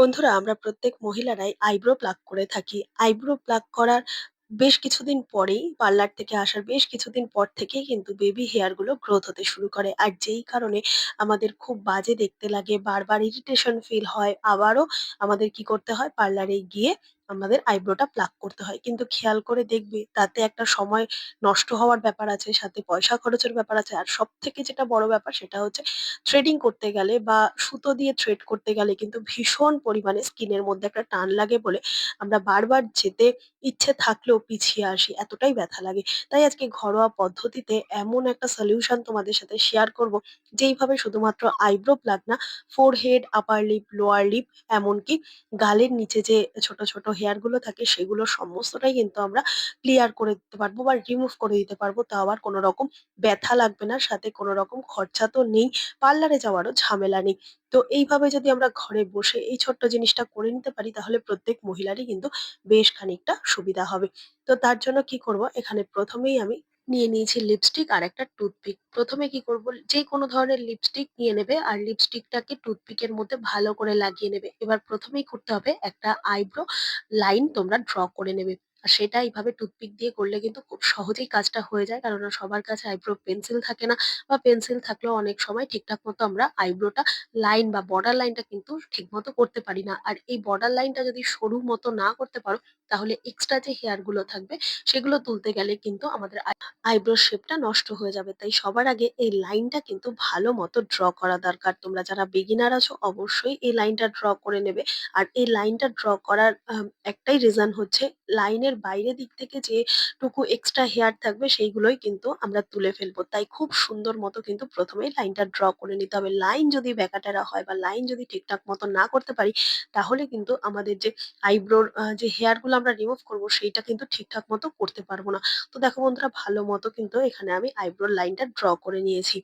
বন্ধুরা আমরা প্রত্যেক মহিলারাই আইব্রো প্লাক করে থাকি। আইব্রো প্লাক করার বেশ কিছুদিন পরেই পার্লার থেকে আসার বেশ কিছুদিন পর থেকেই কিন্তু বেবি হেয়ারগুলো গ্রোথ হতে শুরু করে। আর যেই কারণে আমাদের খুব বাজে দেখতে লাগে, বারবার ইরিটেশন ফিল হয়। আবারও আমাদের কি করতে হয় পার্লারে গিয়ে আমাদের আইব্রোটা প্লাক করতে হয়। কিন্তু খেয়াল করে দেখবে তাতে একটা সময় নষ্ট হওয়ার ব্যাপার আছে, সাথে পয়সা খরচের ব্যাপার আছে। আর সব থেকে যেটা বড় ব্যাপার সেটা হচ্ছে থ্রেডিং করতে গেলে বা সুতো দিয়ে থ্রেড করতে গেলে কিন্তু ভীষণ পরিমাণে স্কিনের মধ্যে একটা টান লাগে বলে আমরা বারবার যেতে ইচ্ছে থাকলেও পিছিয়ে আসি এতটাই ব্যথা লাগে তাই আজকে ঘরোয়া পদ্ধতিতে এমন একটা সলিউশন তোমাদের সাথে শেয়ার করব যেইভাবে শুধুমাত্র আইব্রো প্লাগ না forehead upper lip lower lip এমনকি গালের নিচে যে ছোট ছোট হেয়ারগুলো থাকে সেগুলো সমস্তটাই কিন্তু আমরা ক্লিয়ার করে দিতে পারব বা রিমুভ করে দিতে পারব। তাও আবার কোনো রকম ব্যথা লাগবে না, সাথে কোনো রকম খরচা তো নেই পার্লারে যাওয়ারও ঝামেলা নেই। তো এইভাবে যদি আমরা ঘরে বসে এই ছোট্ট জিনিসটা করে নিতে পারি, তাহলে প্রত্যেক মহিলারই কিন্তু বেশ খানিকটা সুবিধা হবে। তো তার জন্য কি করব, এখানে প্রথমেই আমি নিয়ে নিয়েছি লিপস্টিক আর একটা টুথপিক প্রথমে কি করব? যে কোনো ধরনের লিপস্টিক নিয়ে নেবে আর লিপস্টিকটাকে টুথপিকের মধ্যে ভালো করে লাগিয়ে নেবে। এবার প্রথমেই করতে হবে একটা আইব্রো লাইন তোমরা ড্র করে নেবে। আর সেটা এইভাবে টুথপিক দিয়ে করলে কিন্তু খুব সহজেই কাজটা হয়ে যায়। কারণ সবার কাছে আইব্রো পেন্সিল থাকে না বা পেন্সিল থাকলেও অনেক সময় ঠিকঠাক মতো আমরা আইব্রোটা লাইন বা বর্ডার লাইনটা কিন্তু ঠিক মতো করতে পারি না। আর এই বর্ডার লাইনটা যদি সরু মতো না করতে পারো, তাহলে এক্সট্রা যে হেয়ারগুলো থাকবে, সেগুলো তুলতে গেলে কিন্তু আমাদের আই আইব্রো শেপটা নষ্ট হয়ে যাবে। তাই সবার আগে এই লাইনটা কিন্তু ভালো মতো ড্র করা দরকার। তোমরা যারা বিগিনার আছো, অবশ্যই এই লাইনটা ড্র করে নেবে। আর এই লাইনটা ড্র করার একটাই রিজন হচ্ছে লাইনের বাইরে দিক থেকে যেটুকু এক্সট্রা হেয়ার থাকবে, সেইগুলোই কিন্তু আমরা তুলে ফেলব। তাই খুব সুন্দর মতো কিন্তু প্রথমেই লাইনটা ড্র করে নিতে হবে। লাইন যদি ব্যাকাটেরা হয় বা লাইন যদি ঠিকঠাক মতো না করতে পারি, তাহলে কিন্তু আমাদের যে আইব্রোর যে হেয়ারগুলো আমরা রিমুভ করব সেইটা কিন্তু ঠিকঠাক মতো করতে পারব না। তো দেখো বন্ধুরা ভালো মতো কিন্তু এখানে আমি আইব্রোর লাইনটা ড্র করে নিয়েছি।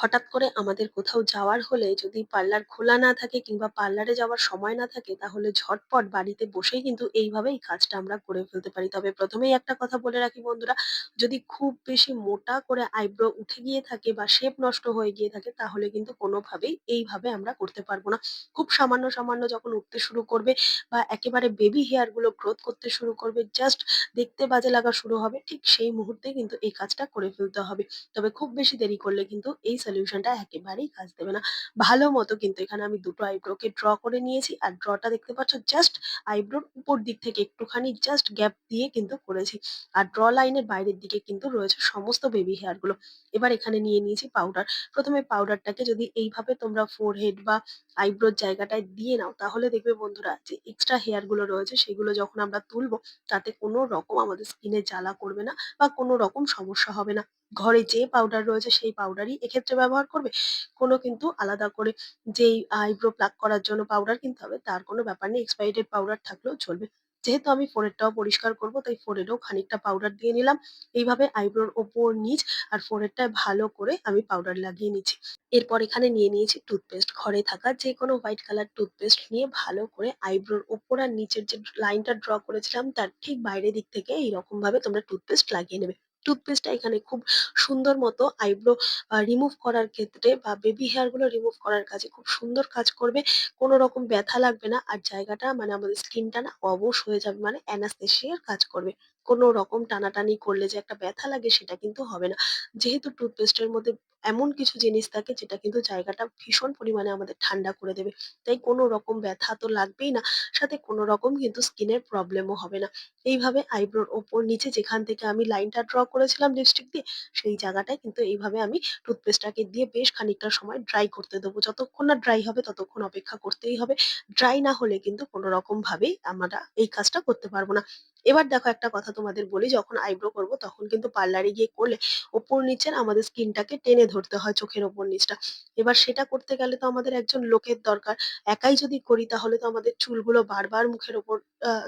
হঠাৎ করে আমাদের কোথাও যাওয়ার হলে যদি পার্লার খোলা না থাকে কিংবা পার্লারে যাওয়ার সময় না থাকে তাহলে ঝটপট বাড়িতে বসেই কিন্তু এইভাবে এই কাজটা আমরা করে ফেলতে পারি। তবে প্রথমেই একটা কথা বলে রাখি বন্ধুরা, যদি খুব বেশি মোটা করে আইব্রো উঠে গিয়ে থাকে বা শেপ নষ্ট হয়ে গিয়ে থাকে তাহলে কিন্তু কোনোভাবেই এইভাবে আমরা করতে পারব না। খুব সামান্য, সামান্য যখন উঠতে শুরু করবে বা একেবারে বেবি হেয়ারগুলো গ্রোথ করতে শুরু করবে জাস্ট দেখতে বাজে লাগা শুরু হবে ঠিক সেই মুহূর্তে কিন্তু এই কাজটা করে ফেলতে হবে। তবে খুব বেশি দেরি করলে কিন্তু এই সলিউশনটা একেবারেই কাজ দেবে না। ভালো মতো কিন্তু এখানে আমি দুটো আইব্রোকে ড্র করে নিয়েছি। আর ড্রটা দেখতে পাচ্ছ জাস্ট আইব্রোর উপর দিক থেকে একটুখানি জাস্ট গ্যাপ দিয়ে কিন্তু করেছি। আর ড্র লাইনের বাইরের দিকে কিন্তু রয়েছে সমস্ত বেবি হেয়ারগুলো। এবার এখানে নিয়ে নিয়েছি পাউডার। প্রথমে পাউডারটাকে যদি এইভাবে তোমরা ফোরহেড বা আইব্রোর জায়গাটায় দিয়ে নাও, তাহলে দেখবে বন্ধুরা যে এক্সট্রা হেয়ারগুলো রয়েছে সেগুলো যখন আমরা তুলবো, তাতে কোনো রকম আমাদের স্কিনে জ্বালা করবে না বা কোনো রকম সমস্যা হবে না। ঘরে যে পাউডার রয়েছে সেই পাউডারই এক্ষেত্রে ব্যবহার করবে। কোনো কিন্তু আলাদা করে যেই আইব্রো প্লাক করার জন্য পাউডার কিনতে হবে তার কোনো ব্যাপার নেই। এক্সপায়ারি ডেট পাউডার থাকলেও চলবে। যেহেতু আমি ফোrehead-টাও পরিষ্কার করব তাই ফোrehead-এও খানিকটা পাউডার দিয়ে নিলাম। এইভাবে আইব্রোর ওপর, নিচ আর ফোrehead-টায় ভালো করে আমি পাউডার লাগিয়ে নিচ্ছি। এরপর এখানে নিয়ে নিয়েছি টুথপেস্ট। ঘরে থাকা যেকোনো হোয়াইট কালার টুথপেস্ট নিয়ে ভালো করে আইব্রোর ওপর আর নিচের যে লাইনটা ড্র করেছিলাম তার ঠিক বাইরের দিক থেকে এইরকমভাবে তোমরা টুথপেস্ট লাগিয়ে নেবে। টুথপেস্টটা এখানে খুব সুন্দর মতো আইব্রো রিমুভ করার ক্ষেত্রে বা বেবি হেয়ারগুলো রিমুভ করার কাজে খুব সুন্দর কাজ করবে। কোনো রকম ব্যথা লাগবে না। আর জায়গাটা মানে আমাদের স্কিনটা না অবশ হয়ে যাবে মানে অ্যানাস্থেসিয়ার কাজ করবে। কোনো রকম টানাটানি করলে যে একটা ব্যথা লাগে সেটা কিন্তু হবে না। যেহেতু টুথপেস্টের মধ্যে এমন কিছু জিনিস থাকে যেটা কিন্তু জায়গাটা ভীষণ পরিমাণে আমাদের ঠান্ডা করে দেবে। তাই কোনো রকম ব্যথা তো লাগবেই না। সাথে কোনো রকম কিন্তু স্কিনের প্রবলেমও হবে না। এইভাবে আইব্রোর ওপর নিচে যেখান থেকে আমি লাইনটা ড্র করেছিলাম লিপস্টিক দিয়ে, সেই জায়গাটায় কিন্তু এইভাবে আমি টুথপেস্টটাকে দিয়ে বেশ খানিকটা সময় ড্রাই করতে দেবো। যতক্ষণ না ড্রাই হবে ততক্ষণ অপেক্ষা করতেই হবে। ড্রাই না হলে কিন্তু কোনো রকম ভাবেই আমরা এই কাজটা করতে পারব না। এবার দেখো একটা কথা তোমাদের বলি, যখন আইব্রো করব তখন কিন্তু পার্লারে গিয়ে করলে ওপর নিচের আমাদের স্কিনটাকে টেনে ধরতে হয় চোখের ওপর নিচটা। এবার সেটা করতে গেলে তো আমাদের একজন লোকের দরকার। একাই যদি করি তাহলে তো আমাদের চুলগুলো বারবার মুখের ওপর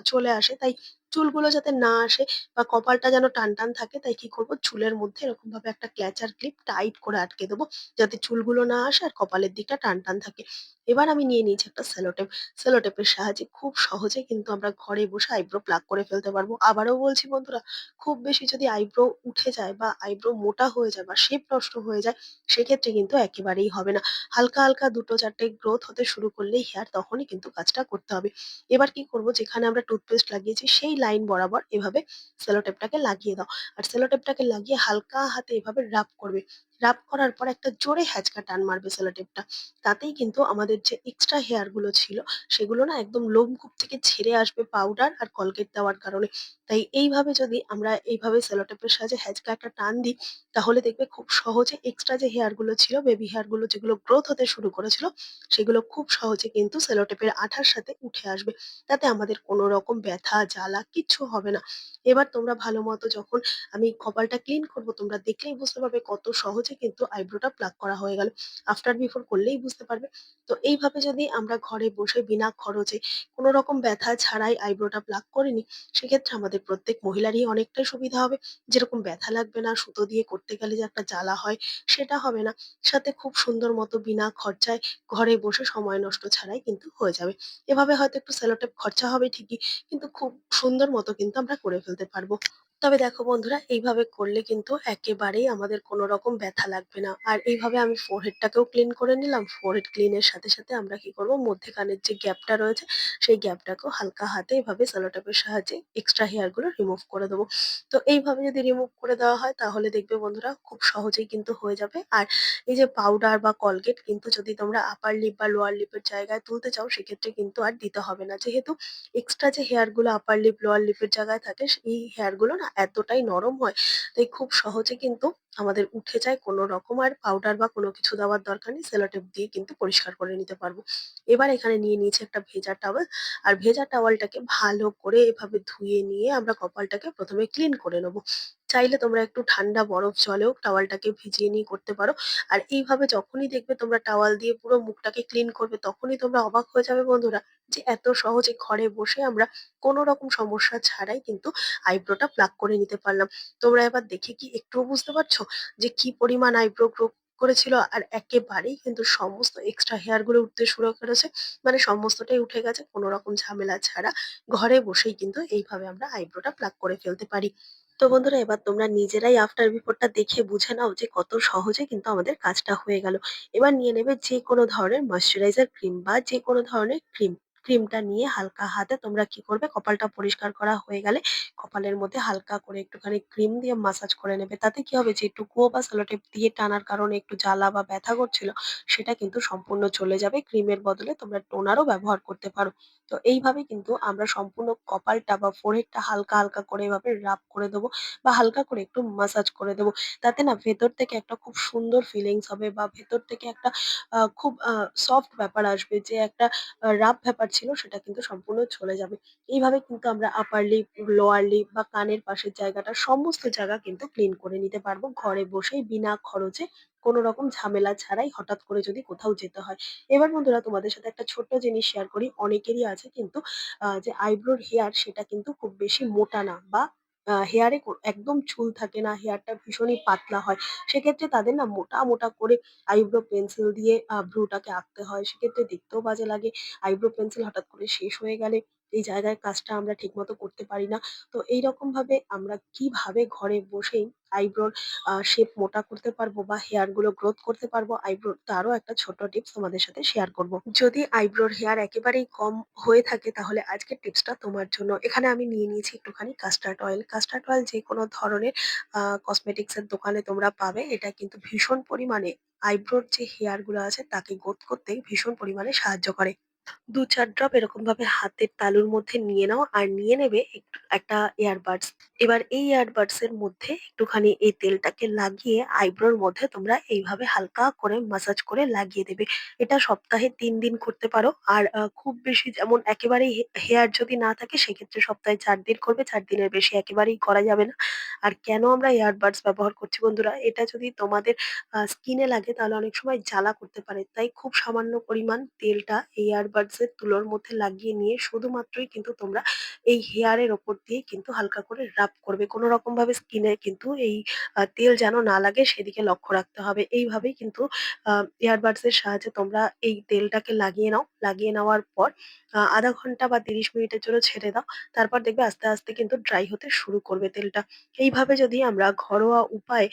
চলে আসে। তাই চুলগুলো যাতে না আসে বা কপালটা যেন টান, টান থাকে তাই কি করব চুলের মধ্যে এরকম ভাবে একটা ক্ল্যাচার ক্লিপ টাইট করে আটকে দেবো। যাতে চুলগুলো না আসে আর কপালের দিকটা টান, টান থাকে। এবার আমি নিয়ে নিয়েছি একটা সেলো টেপ। সেলো টেপের সাহায্যে খুব সহজে কিন্তু আমরা ঘরে বসে আইব্রো প্লাগ করে ফেলতে পারব। আবারও বলছি বন্ধুরা, খুব বেশি যদি আইব্রো উঠে যায় বা আইব্রো মোটা হয়ে যায় বা শেপ নষ্ট হয়ে যায়, সেক্ষেত্রে কিন্তু একেবারেই হবে না। হালকা, হালকা দুটো চারটে গ্রোথ হতে শুরু করলেই হেয়ার তখনই কিন্তু কাজটা করতে হবে। এবার কি করব যেখানে আমরা টুথপেস্ট লাগিয়েছি সেই লাইন বরাবর এভাবে সেলোটেপটাকে লাগিয়ে দাও। আর সেলোটেপটাকে লাগিয়ে হালকা হাতে এভাবে রাব করবে। রাব করার পর একটা জোরে হ্যাচকা টান মারবে সেলো টেপটা। তাতেই কিন্তু আমাদের যে এক্সট্রা হেয়ারগুলো ছিল সেগুলো না একদম লোমকূপ থেকে ছেড়ে আসবে পাউডার আর কলগেট দেওয়ার কারণে। তাই এইভাবে যদি আমরা এইভাবে সেলো টেপের সাহায্যে হ্যাচকা একটা টান দিই তাহলে দেখবে খুব সহজে এক্সট্রা যে হেয়ারগুলো ছিল বেবি হেয়ারগুলো যেগুলো গ্রোথ হতে শুরু করেছিল সেগুলো খুব সহজে কিন্তু সেলোটেপের আঠার সাথে উঠে আসবে। তাতে আমাদের কোনো রকম ব্যথা, জ্বালা কিচ্ছু হবে না। এবার তোমরা ভালো মতো যখন আমি কপালটা ক্লিন করব তোমরা দেখলেই বুঝতে পারবে কত সহজে কিন্তু আইব্রোটা প্লাগ করা হয়ে গেল। আফটার বিফোর করলেই বুঝতে পারবে। তো এইভাবে যদি আমরা ঘরে বসে বিনা খরচে কোনো রকম ব্যথা ছাড়াই আইব্রোটা প্লাগ করে নিই, সেক্ষেত্রে আমাদের প্রত্যেক মহিলারই অনেকটাই সুবিধা হবে। যেরকম ব্যথা লাগবে না, সুতো দিয়ে করতে গেলে যে একটা জ্বালা হয় সেটা হবে না। সাথে খুব সুন্দর মতো বিনা খরচায় ঘরে বসে সময় নষ্ট ছাড়াই কিন্তু হয়ে যাবে। এভাবে হয়তো একটু সেলোটেপ খরচা হবে ঠিকই, কিন্তু খুব সুন্দর মতো কিন্তু আমরা করে ফেলতে পারব। তবে দেখো বন্ধুরা এইভাবে করলে কিন্তু একেবারেই আমাদের কোনো রকম ব্যথা লাগবে না। আর এইভাবে আমি ফোরহেডটাকেও ক্লিন করে নিলাম। ফোরহেড ক্লিনের সাথে, সাথে আমরা কি করব মধ্যেখানের যে গ্যাপটা রয়েছে সেই গ্যাপটাকেও হালকা হাতে এভাবে সেলোটেপের সাহায্যে এক্সট্রা হেয়ারগুলো রিমুভ করে দেবো। তো এইভাবে যদি রিমুভ করে দেওয়া হয় তাহলে দেখবে বন্ধুরা খুব সহজেই কিন্তু হয়ে যাবে। আর এই যে পাউডার বা কলগেট কিন্তু যদি তোমরা আপার লিপ বা লোয়ার লিপের জায়গায় তুলতে চাও সেক্ষেত্রে কিন্তু আর দিতে হবে না। যেহেতু এক্সট্রা যে হেয়ারগুলো আপার লিপ, লোয়ার লিপের জায়গায় থাকে সেই হেয়ারগুলো না এতটাই নরম হয়, তাই খুব সহজে কিন্তু আমাদের উঠে যায় কোনো রকম আর পাউডার বা কোনো কিছু দেওয়ার দরকার নেই। সেলোটেপ দিয়ে কিন্তু পরিষ্কার করে নিতে পারব। এবার এখানে নিয়ে নিয়েছি একটা ভেজা টাওয়াল আর ভেজা টাওয়ালটাকে ভালো করে এভাবে ধুয়ে নিয়ে আমরা কপালটাকে প্রথমে ক্লিন করে নেব। চাইলে তোমরা একটু ঠান্ডা বরফ জলেও টাওয়ালটাকে ভিজিয়ে নিয়ে করতে পারো। আর এইভাবে যখনই দেখবে তোমরা টাওয়াল দিয়ে পুরো মুখটাকে ক্লিন করবে, তখনই তোমরা অবাক হয়ে যাবে বন্ধুরা যে এত সহজে ঘরে বসে আমরা কোনো রকম সমস্যা ছাড়াই কিন্তু আইব্রোটা প্লাক করে নিতে পারলাম। তোমরা এবার দেখে কি একটুও বুঝতে পারছ যে কি পরিমাণ আইব্রো গ্রো করেছিল আর একেবারেই কিন্তু সমস্ত এক্সট্রা হেয়ারগুলো উঠতে শুরু করেছে। মানে সমস্তটাই উঠে গেছে, কোনো রকম ঝামেলা ছাড়া। ঘরে বসেই কিন্তু এইভাবে আমরা আইব্রোটা প্লাক করে ফেলতে পারি। তো বন্ধুরা, এবার তোমরা নিজেরাই আফটার বিফোরটা দেখে বুঝে নাও যে কত সহজে কিন্তু আমাদের কাজটা হয়ে গেল। এবার নিয়ে নেবে যে কোনো ধরনের ময়েশ্চারাইজার ক্রিম বা যে কোনো ধরনের ক্রিম। ক্রিমটা নিয়ে হালকা হাতে তোমরা কি করবে কপালটা পরিষ্কার করা হয়ে গেলে কপালের মধ্যে হালকা করে একটুখানি ক্রিম দিয়ে মাসাজ করে নেবে। তাতে কি হবে যেটুকুও বা সেলোটেপ দিয়ে টানার কারণে একটু জ্বালা বা ব্যথা করছিল সেটা কিন্তু সম্পূর্ণ চলে যাবে। ক্রিমের বদলে তোমরা টোনারও ব্যবহার করতে পারো। তো এইভাবে কিন্তু আমরা সম্পূর্ণ কপালটা বা ফোrehead টা হালকা, হালকা করে এভাবে রাব করে দেবো বা হালকা করে একটু মাসাজ করে দেবো। তাতে না ভেতর থেকে একটা খুব সুন্দর ফিলিংস হবে বা ভেতর থেকে একটা খুব সফট ব্যাপার আসবে যে একটা রাফ ব্যাপার ছিল সেটা কিন্তু সম্পূর্ণ চলে যাবে। এইভাবে কিন্তু আমরা আপার লিপ, লোয়ার লিপ বা কানের পাশের জায়গাটা সমস্ত জায়গা কিন্তু ক্লিন করে নিতে পারব ঘরে বসেই বিনা খরচে কোনো রকম ঝামেলা ছাড়াই হঠাৎ করে যদি কোথাও যেতে হয়। এবার বন্ধুরা তোমাদের সাথে একটা ছোট্ট জিনিস শেয়ার করি। অনেকেরই আছে কিন্তু যে আইব্রোর হেয়ার সেটা কিন্তু খুব বেশি মোটা না বা হেয়ারে একদম চুল থাকে না, হেয়ারটা ভীষণই পাতলা হয়। সেক্ষেত্রে তাদের না মোটা, মোটা করে আইব্রো পেন্সিল দিয়ে আ ভ্রুটাকে আঁকতে হয়। সেক্ষেত্রে দেখতেও বাজে লাগে। আইব্রো পেন্সিল হঠাৎ করে শেষ হয়ে গেলে এই জায়গায় কাজটা আমরা ঠিকমতো করতে পারি না। তো এইরকম ভাবে আমরা কীভাবে ঘরে বসেই আইব্রোর শেপ মোটা করতে পারব বা হেয়ারগুলো গ্রোথ করতে পারব আইব্রোর তারও একটা ছোট টিপস তোমাদের সাথে শেয়ার করব। যদি আইব্রোর হেয়ার একেবারেই কম হয়ে থাকে তাহলে আজকের টিপসটা তোমার জন্য। এখানে আমি নিয়ে নিয়েছি একটুখানি কাস্টার্ড অয়েল। কাস্টার্ড অয়েল যেকোনো ধরনের, আ কসমেটিক্স এর দোকানে তোমরা পাবে। এটা কিন্তু ভীষণ পরিমাণে আইব্রোর যে হেয়ারগুলো আছে তাকে গ্রোথ করতে ভীষণ পরিমাণে সাহায্য করে। ২-৪ ড্রপ এরকমভাবে হাতের তালুর মধ্যে নিয়ে নাও আর নিয়ে নেবে একটু, একটা এয়ারবাডস। এবার এই এয়ারবাডস এর মধ্যে একটুখানি এই তেলটাকে লাগিয়ে আইব্রোর মধ্যে তোমরা এইভাবে হালকা করে মাসাজ করে লাগিয়ে দেবে। এটা সপ্তাহে ৩ দিন করতে পারো। আর খুব বেশি যেমন একেবারেই হেয়ার যদি না থাকে সেক্ষেত্রে সপ্তাহে ৪ দিন করবে। ৪ দিনের বেশি একেবারেই করা যাবে না। আর কেন আমরা এয়ারবাডস ব্যবহার করছি বন্ধুরা? এটা যদি তোমাদের স্কিন লাগে তাহলে অনেক সময় জ্বালা করতে পারে। তাই খুব সামান্য পরিমাণ তেলটা এই এয়ার ইয়ারবাডস এর তুলোর মধ্যে লাগিয়ে নিয়ে শুধুমাত্রই কিন্তু তোমরা এই হেয়ার এর ওপর দিয়ে কিন্তু হালকা করে রাব করবে। কোনো রকম ভাবে স্কিন কিন্তু এই তেল যেন না লাগে সেদিকে লক্ষ্য রাখতে হবে। এইভাবেই কিন্তু এর সাহায্যে তোমরা এই তেলটাকে লাগিয়ে নাও। লাগিয়ে নেওয়ার পর আ ০.৫ ঘণ্টা বা ৩০ মিনিটের জন্য ছেড়ে দাও। তারপর দেখবে আস্তে, আস্তে কিন্তু ড্রাই হতে শুরু করবে তেলটা। এইভাবে যদি আমরা ঘরোয়া উপায়ে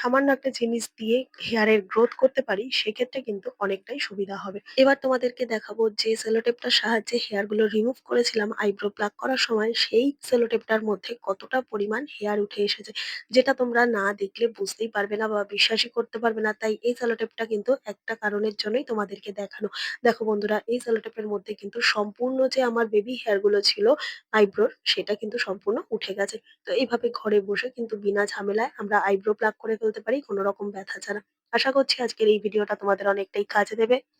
সামান্য একটা জিনিস দিয়ে হেয়ার এর গ্রোথ করতে পারি, সেক্ষেত্রে কিন্তু অনেকটাই সুবিধা হবে। এবার তোমাদেরকে দেখাবো যে সেলো টেপটার সাহায্যে হেয়ারগুলো রিমুভ করেছিলাম আইব্রো প্লাক করার সময়, সেই সেলো টেপটার মধ্যে কতটা পরিমাণ হেয়ার উঠে এসেছে। যেটা তোমরা না দেখলে বুঝতেই পারবে না বা বিশ্বাসই করতে পারবে না। তাই এই সেলো টেপটা কিন্তু একটা কারণের জন্যই তোমাদেরকে দেখানো। দেখো বন্ধুরা এই সেলো টেপের মধ্যে কিন্তু সম্পূর্ণ যে আমার বেবি হেয়ারগুলো ছিল আইব্রোর সেটা কিন্তু সম্পূর্ণ উঠে গেছে। তো এইভাবে ঘরে বসে কিন্তু বিনা ঝামেলায় আমরা আইব্রো প্লাক করে ফেলতে পারি কোনো রকম ব্যথা ছাড়া। আশা করছি আজকের এই ভিডিওটা তোমাদের অনেকটাই কাজে দেবে।